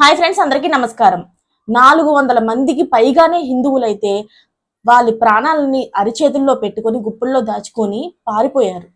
Hi friends అందరికీ నమస్కారం. నాలుగు వందల మందికి పైగానే హిందువులైతే వాళ్ళ ప్రాణాలని అరిచేతుల్లో పెట్టుకొని గుప్పుల్లో దాచుకొని పారిపోయారు.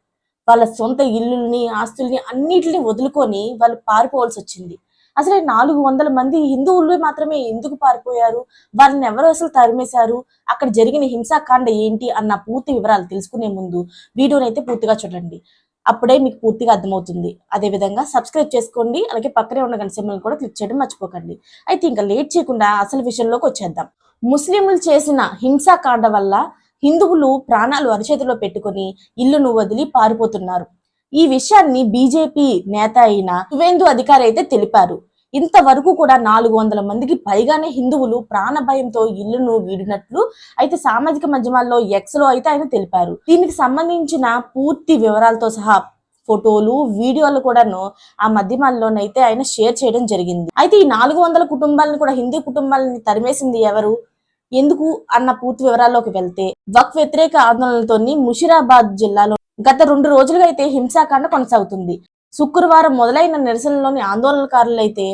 వాళ్ళ సొంత ఇల్లుల్ని ఆస్తుల్ని అన్నిటిని వదులుకొని వాళ్ళు పారిపోవాల్సి వచ్చింది. అసలు నాలుగు వందల మంది హిందువులు మాత్రమే ఎందుకు పారిపోయారు? వాళ్ళని ఎవరు అసలు తరిమేశారు? అక్కడ జరిగిన హింసాకాండ ఏంటి? అన్న పూర్తి వివరాలు తెలుసుకునే ముందు వీడియోని అయితే పూర్తిగా చూడండి. అప్పుడే మీకు పూర్తిగా అర్థమవుతుంది. అదేవిధంగా సబ్స్క్రైబ్ చేసుకోండి. అలాగే పక్కనే ఉన్న గంట సింబల్ కూడా క్లిక్ చేయడం మర్చిపోకండి. అయితే ఇంకా లేట్ చేయకుండా అసలు విషయంలోకి వచ్చేద్దాం. ముస్లింలు చేసిన హింసాకాండ వల్ల హిందువులు ప్రాణాలు అరిచేతిలో పెట్టుకొని ఇల్లును వదిలి పారిపోతున్నారు. ఈ విషయాన్ని బీజేపీ నేత అయిన శువేందు అధికారి అయితే తెలిపారు. ఇంతవరకు కూడా నాలుగు వందల మందికి పైగానే హిందువులు ప్రాణ భయంతో ఇల్లును వీడినట్లు అయితే సామాజిక మాధ్యమాల్లో ఎక్స్లో అయితే ఆయన తెలిపారు. దీనికి సంబంధించిన పూర్తి వివరాలతో సహా ఫోటోలు వీడియోలు కూడాను ఆ మాధ్యమాల్లోనైతే ఆయన షేర్ చేయడం జరిగింది. అయితే ఈ నాలుగు వందల కుటుంబాలను కూడా హిందూ కుటుంబాలని తరిమేసింది ఎవరు? ఎందుకు? అన్న పూర్తి వివరాల్లోకి వెళ్తే వక్ వ్యతిరేక ఆందోళనలతోని ముషిరాబాద్ జిల్లాలో గత రెండు రోజులుగా అయితే హింసాకాండ కొనసాగుతుంది. శుక్రవారం మొదలైన నిరసనలోని ఆందోళనకారులు అయితే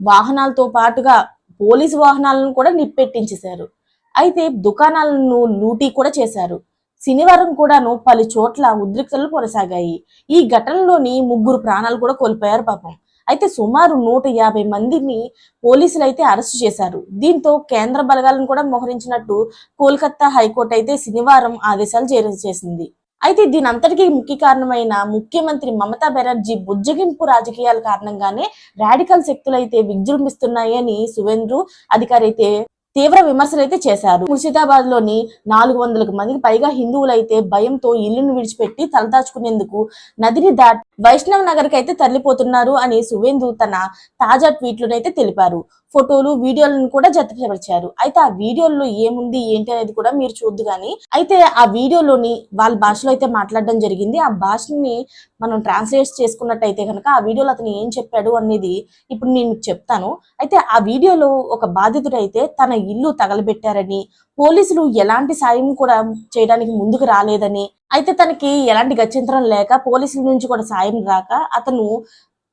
వాహనాలతో పాటుగా పోలీసు వాహనాలను కూడా నిప్పెట్టించేశారు. అయితే దుకాణాలను లూటీ కూడా చేశారు. శనివారం కూడాను పలు చోట్ల ఉద్రిక్తలు కొనసాగాయి. ఈ ఘటనలోని ముగ్గురు ప్రాణాలు కూడా కోల్పోయారు పాపం. అయితే సుమారు నూట యాభై మందిని పోలీసులు అయితే అరెస్టు చేశారు. దీంతో కేంద్ర బలగాలను కూడా మోహరించినట్టు కోల్కతా హైకోర్టు అయితే శనివారం ఆదేశాలు జారీ చేసింది. అయితే దీని అంతటికీ ముఖ్య కారణమైన ముఖ్యమంత్రి మమతా బెనర్జీ బుజ్జగింపు రాజకీయాల కారణంగానే రాడికల్ శక్తులు అయితే విజృంభిస్తున్నాయని సువేంద్రు అధికారి అయితే తీవ్ర విమర్శలు అయితే చేశారు. ముర్షిదాబాద్లోని నాలుగు వందలకు మందికి పైగా హిందువులు అయితే భయంతో ఇల్లును విడిచిపెట్టి తలదాచుకునేందుకు నదిని దాటి వైష్ణవ్ నగర్కి అయితే తరలిపోతున్నారు అని సువేందు తన తాజా ట్వీట్లోనైతే తెలిపారు. ఫోటోలు వీడియోలను కూడా జతపరిచారు. అయితే ఆ వీడియోల్లో ఏముంది ఏంటి అనేది కూడా మీరు చూద్దు కానీ అయితే ఆ వీడియోలోని వాళ్ళ భాషలో అయితే మాట్లాడడం జరిగింది. ఆ భాషని మనం ట్రాన్స్లేట్ చేసుకున్నట్టయితే కనుక ఆ వీడియోలో అతను ఏం చెప్పాడు అనేది ఇప్పుడు నేను చెప్తాను. అయితే ఆ వీడియోలో ఒక బాధితుడైతే అయితే తన ఇల్లు తగలబెట్టారని పోలీసులు ఎలాంటి సాయం కూడా చేయడానికి ముందుకు రాలేదని అయితే తనకి ఎలాంటి గత్యంతరం లేక పోలీసుల నుంచి కూడా సాయం రాక అతను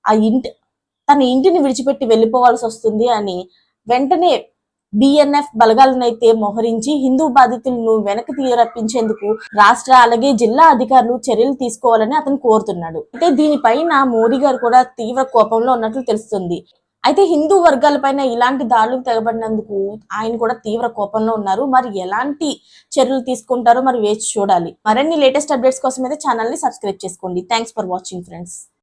ఆ ఇంటి తన ఇంటిని విడిచిపెట్టి వెళ్ళిపోవాల్సి వస్తుంది అని వెంటనే బిఎన్ఎఫ్ బలగాలను అయితే మోహరించి హిందూ బాధితులను వెనక్కి తీరప్పించేందుకు రాష్ట్ర అలాగే జిల్లా అధికారులు చర్యలు తీసుకోవాలని అతను కోరుతున్నాడు. అయితే దీనిపైన మోడీ గారు కూడా తీవ్ర కోపంలో ఉన్నట్లు తెలుస్తుంది. అయితే హిందూ వర్గాలపైన ఇలాంటి దాడులు తెగబడినందుకు ఆయన కూడా తీవ్ర కోపంలో ఉన్నారు. మరి ఎలాంటి చర్యలు తీసుకుంటారో మరి వేచి చూడాలి. మరిన్ని లేటెస్ట్ అప్డేట్స్ కోసం అయితే ఛానల్ని సబ్స్క్రైబ్ చేసుకోండి. Thanks for watching friends